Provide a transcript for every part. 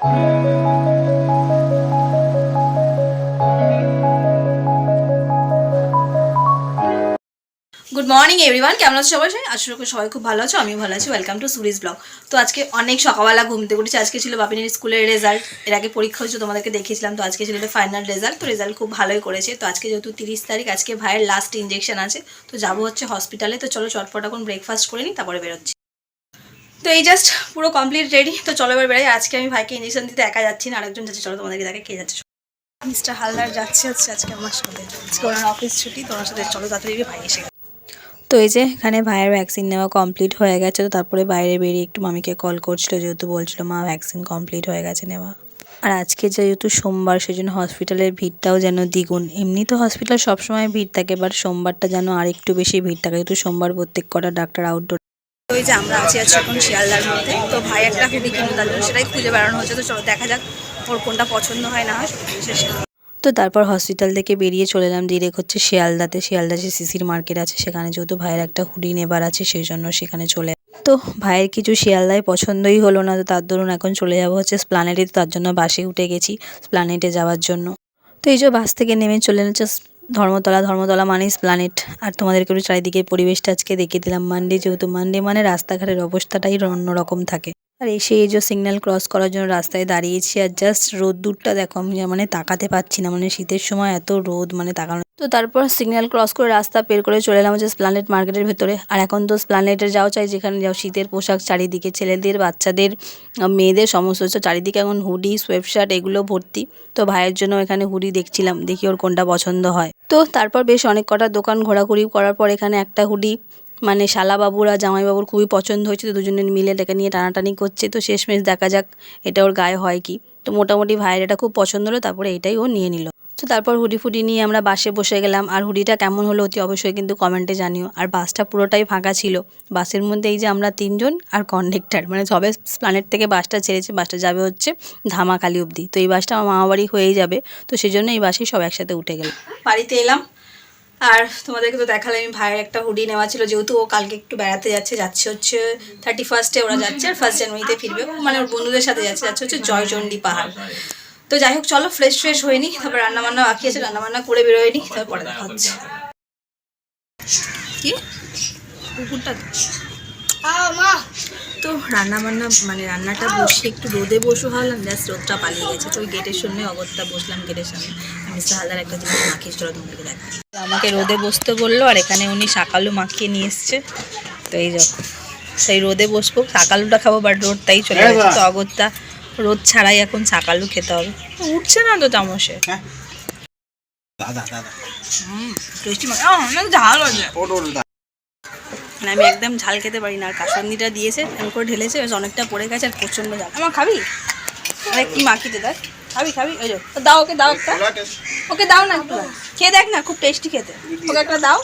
Good morning everyone কেমন আছো সবাই? আসলে সবাই খুব ভালো আছো, আমিও ভালো আছি। ওয়েলকাম টু সুরিজ ব্লগ তো আজকে অনেক সকালবেলা ঘুমতে উঠেছি। আজকে ছিল বাপিনের স্কুলের রেজাল্ট এর আগে পরীক্ষা হয়েছে তোমাদেরকে দেখিয়েছিলাম। তো আজকে ছিল এটা ফাইনাল রেজাল্ট তো রেজাল্ট খুব ভালোই করেছে। তো আজকে যেহেতু তিরিশ তারিখ, আজকে ভাইয়ের লাস্ট ইঞ্জেকশন আছে। তো যাব হচ্ছে হসপিটালে তো চলো চটপট এখন ব্রেকফাস্ট করে নিই, তারপরে বেরোচ্ছি। তো এই জাস্ট পুরো কমপ্লিট রেডি তো চলো এবার বেরোই। আজকে আমি ভাইকে ইঞ্জেকশন দিতে একা যাচ্ছি না, আরেকজন যাচ্ছে। চলো তোমাদেরকে দেখে কে যাচ্ছে। মিস্টার হালদার যাচ্ছে হচ্ছে আজকে আমার সাথে। আজকে ওনার অফিস ছুটি তোমার সাথে চলো তাড়াতাড়ি ভাই এসে তো এই যে এখানে ভাইয়ের ভ্যাকসিন নেওয়া কমপ্লিট হয়ে গেছে, তো তারপরে বাইরে বেরিয়ে একটু মামিকে কল করছিল, যেহেতু বলছিল, মা ভ্যাকসিন কমপ্লিট হয়ে গেছে নেওয়া। আর আজকে যেহেতু সোমবার, সেজন্য হসপিটালের ভিড়টাও যেন দ্বিগুণ। এমনি তো হসপিটাল সবসময় ভিড় থাকে বাট সোমবারটা যেন আর একটু বেশি ভিড় থাকে, যেহেতু সোমবার প্রত্যেক কটা ডাক্তার আউটডোর এই যে আমরা আছি আছি এখন শিয়ালদার মধ্যে, তো ভাই একটা খুবই কিনে তার জন্য সেটাই খুঁজে বেড়ানো হচ্ছে, তো চলো দেখা যাক ওর কোনটা পছন্দ হয় না হয় তো তারপর হসপিটাল থেকে বেরিয়ে চলে এলাম ডিরেক্ট হচ্ছে শিয়ালদাতে। শিয়ালদা যে সিসির মার্কেট আছে, সেখানে যেহেতু ভাইয়ের একটা হুডি নেবার আছে, সেই জন্য সেখানে চলে তো ভাইয়ের কিছু শিয়ালদায় পছন্দই হলো না, তো তার দরুন এখন চলে যাব হচ্ছে স্প্লানেটে তার জন্য বাসে উঠে গেছি স্প্লানেটে যাওয়ার জন্য। তো এই যে বাস থেকে নেমে চলে যাচ্ছে ধর্মতলা ধর্মতলা মানেই প্ল্যানেট আর তোমাদেরকে একটু চারিদিকে পরিবেশটা আজকে দেখিয়ে দিলাম। মানডে যেহেতু মানডে মানে রাস্তাঘাটের অবস্থাটাই অন্যরকম থাকে। আর এসে এই যে সিগন্যাল ক্রস করার জন্য রাস্তায় দাঁড়িয়েছি আর জাস্ট রোদ্দুরটা দেখো আমি মানে তাকাতে পাচ্ছি না মানে শীতের সময় এত রোদ মানে তাকানো। তো তারপর সিগন্যাল ক্রস করে রাস্তা বের করে চলে এলাম হচ্ছে স্প্লানেট মার্কেটের ভেতরে। আর এখন তো স্প্লানেটে যাও চাই, যেখানে যাও শীতের পোশাক, চারিদিকে ছেলেদের, বাচ্চাদের মেয়েদের সমস্ত হচ্ছে। চারিদিকে এখন হুডি সোয়েবশার্ট এগুলো ভর্তি। তো ভাইয়ের জন্য এখানে হুডি দেখছিলাম, দেখি ওর কোনটা পছন্দ হয়। তো তারপর বেশ অনেক কটা দোকান ঘোরাঘুরি করার পর এখানে একটা হুডি মানে শালাবাবুর, জামাইবাবুর খুবই পছন্দ হয়েছে, তো দুজনে মিলে এটাকে নিয়ে টানাটানি করছে। তো শেষমেশ দেখা যাক এটা ওর গায়ে হয় কি। তো মোটামুটি ভাইয়ের এটা খুব পছন্দ হলো, তারপরে এটাই ও নিয়ে নিল। তো তারপর হুডি ফুডি নিয়ে আমরা বাসে বসে গেলাম। আর হুডিটা কেমন হলো অতি অবশ্যই কিন্তু কমেন্টে জানিও। আর বাসটা পুরোটাই ফাঁকা ছিল। বাসের মধ্যে এই যে আমরা তিনজন আর কন্ডাক্টার মানে সবে প্ল্যানেট থেকে বাসটা ছেড়েছে, বাসটা যাবে হচ্ছে ধামাখালি অবধি। তো এই বাসটা আমার মামাবাড়ি হয়েই যাবে। তো সেই জন্য এই বাসেই সব একসাথে উঠে গেল বাড়িতে এলাম। আর তোমাদেরকে তো দেখালে আমি ভাইয়ের একটা হুডি নেওয়া ছিল, যেহেতু ও কালকে একটু বেড়াতে যাচ্ছে যাচ্ছে হচ্ছে থার্টি ফার্স্টে ওরা যাচ্ছে, আর ফার্স্ট জানুয়ারিতে ফিরবে। মানে ওর বন্ধুদের সাথে যাচ্ছে যাচ্ছে হচ্ছে জয়চণ্ডী পাহাড়। তো যাই হোক, চলো ফ্রেশ ফ্রেশ হয়নি তারপর রান্না বান্না বাকি আছে রান্না বান্না করে বেরোয়নি তারপরে দেখা হচ্ছে। কি? কুকুরটা তো রান্না বান্না মানে রান্নাটা বসে একটু রোদে বসে ভাবলাম জাস্ট রোদটা পালিয়ে গেছে। তো ওই গেটের সামনে অগত্যা বসলাম গেটের সামনে। মিস্টার হালদার একটা জিনিস মাখিয়ে চলো তোমাকে দেখা আমাকে রোদে বসতে বলল আর এখানে উনি শাকালু মাখিয়ে নিয়ে এসছে। তো এই যখন সেই রোদে বসবো। শাকালুটা খাব বাট রোদটাই চলে গেছে। তো অগত্যা রোদ ছাড়াই এখন শাকালু খেতে হবে। উঠছে না তো চামচে দাদা দাদা। হুম টেস্টি অনেক ঝাল হয়েছে। মানে আমি একদম ঝাল খেতে পারি না। আর কাসন্দিটা দিয়েছে এমন করে ঢেলেছে বেশ অনেকটা পড়ে গেছে আর প্রচণ্ড ঝাল। আমার খাবি? আরে কি মাখিতে দেখ। খাবি খাবি? ওই যে দাও ওকে দাও একটা। ওকে দাও না একটু। খেয়ে দেখ না খুব টেস্টি খেতে। ওকে একটা দাও।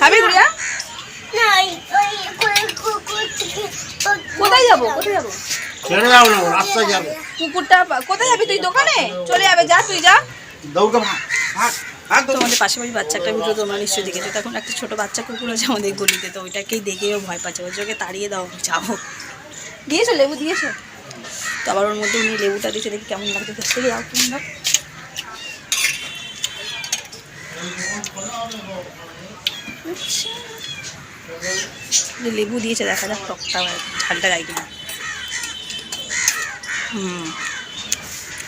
খাবি গুড়িয়া? কোথায় যাব? কোথায় যাব? ছেড়ে দাও না রাস্তায় যাবে। কুকুরটা কোথায় যাবি তুই দোকানে? চলে যাবে যা তুই যা। দৌড়কে ভাগ ভাগ ভাগ তো আমাদের পাশাপাশি বাচ্চা একটা ভিডিও তোমরা নিশ্চয়ই দেখেছ। তখন একটা ছোট বাচ্চা কুকুর আছে আমাদের গলিতে, তো ওইটাকেই দেখেও ভয় পাচ্ছে। ওকে তাড়িয়ে দাও যাব। দিয়েছ লেবু, দিয়েছ? তো আবার ওর মধ্যে উনি লেবুটা দিয়েছে, দেখি কেমন লাগছে। দেখতে দাও আচ্ছা। লেবু দিয়েছে, দেখা যাক টকটা ঝালটা গাই কিনা। হুম।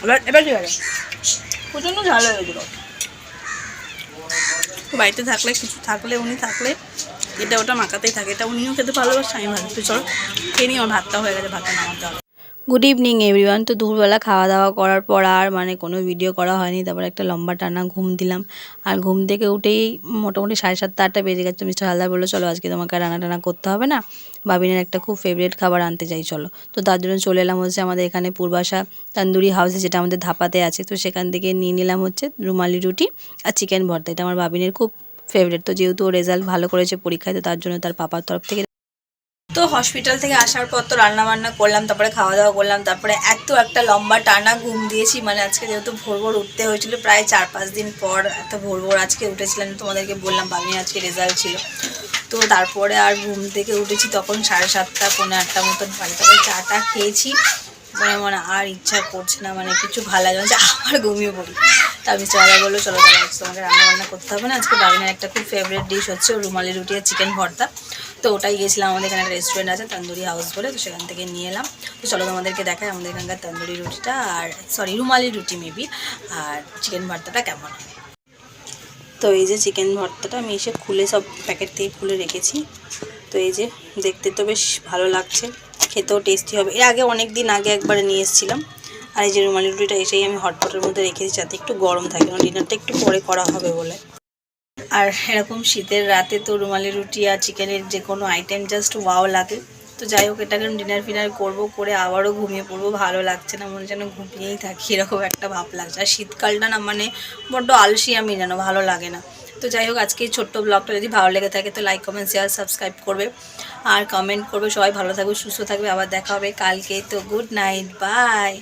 এবার এবার ঠিক আছে প্রচণ্ড ঝাল হয়েছিল বাড়িতে থাকলে, কিছু থাকলে, উনি থাকলে, এটা ওটা মাকাতেই থাকে। এটা উনিও খেতে ভালোবাসে, আমি ভাবছি, চলো, খেয়ে নিয়ে আমার ভাতটা হয়ে গেছে, ভাতটা নামাতে হবে। গুড ইভিনিং এভরিওয়ান তো দুপুরবেলা খাওয়া দাওয়া করার পর আর মানে কোনো ভিডিও করা হয়নি। তারপর একটা লম্বা টানা ঘুম দিলাম। আর ঘুম থেকে উঠেই মোটামুটি সাড়ে সাতটা, আটটা বেজে গেছে। মিস্টার হালদার বলল, চলো, আজকে তোমাকে রান্না টানা করতে হবে না? বাবিনের একটা খুব ফেভারিট খাবার আনতে চাই চলো। তো তার জন্য চলে এলাম হচ্ছে আমাদের এখানে পূর্বাশা তান্দুরি হাউসে যেটা আমাদের ধাপাতে আছে। তো সেখান থেকে নিয়ে নিলাম হচ্ছে রুমালি রুটি আর চিকেন ভর্তা। এটা আমার বাবিনের খুব ফেভারিট তো যেহেতু রেজাল্ট ভালো করেছে পরীক্ষায়, তো তার জন্য তার পাপার তরফ থেকে তো হসপিটাল থেকে আসার পর তো রান্না বান্না করলাম, তারপরে খাওয়া দাওয়া করলাম, তারপরে এত একটা লম্বা টানা ঘুম দিয়েছি মানে আজকে যেহেতু ভোর ভোর উঠতে হয়েছিল, প্রায় চার পাঁচ দিন পর এত ভোর ভোর আজকে উঠেছিলাম, তোমাদেরকে বললাম বাবি আজকে রেজাল্ট ছিল। তো তারপরে আর ঘুম থেকে উঠেছি তখন সাড়ে সাতটা, পৌনে আটটা মতন বাড়ি তারপরে চাটা খেয়েছি। মানে মনে আর ইচ্ছা করছে না মানে কিছু ভালো লাগে যে আবার ঘুমিয়ে পড়ি তার মিস্টার দাদা বলল, চলো তাহলে তোমাকে রান্না বান্না করতে হবে না, আজকে বাবিনের একটা খুব ফেভারিট ডিশ হচ্ছে রুমালি রুটি আর চিকেন ভর্তা। তো ওটাই গেছিলাম, আমাদের এখানে রেস্টুরেন্ট আছে, তন্দুরি হাউস বলে, তো সেখান থেকে নিয়ে এলাম। তো চলো তোমাদেরকে দেখায় আমাদের এখানকার তন্দুরি রুটিটা, আর সরি রুমালি রুটি মেবি আর চিকেন ভর্তাটা কেমন হয়? তো এই যে চিকেন ভর্তাটা আমি এসে খুলে সব প্যাকেট থেকে খুলে রেখেছি। তো এই যে দেখতে তো বেশ ভালো লাগছে, খেতেও টেস্টি হবে। এর আগে অনেক দিন আগে একবার নিয়ে এসেছিলাম, আর এই যে রুমালি রুটিটা এসেই আমি হটপটের মধ্যে রেখেছি যাতে একটু গরম থাকে ডিনারটা একটু পরে করা হবে বলে। আর এরকম শীতের রাতে তো রুমালি রুটি আর চিকেনের যে কোনো আইটেম জাস্ট ওয়াও লাগে। তো যাই হোক, এটাকে ডিনার ফিনার করব, করে আবারও ঘুমিয়ে পড়ব, ভালো লাগছে না, মনে যেন ঘুমিয়েই থাকি, এরকম একটা ভাব লাগছে আর শীতকালটা না মানে বড্ড আলসি আমি যেন, ভালো লাগে না। তো যাই হোক, আজকে এই ছোট্ট ব্লগটা যদি ভালো লেগে থাকে, তো লাইক কমেন্ট শেয়ার সাবস্ক্রাইব করবে। আর কমেন্ট করবে, সবাই ভালো থাকবে, সুস্থ থাকবে। আবার দেখা হবে কালকে। তো গুড নাইট বাই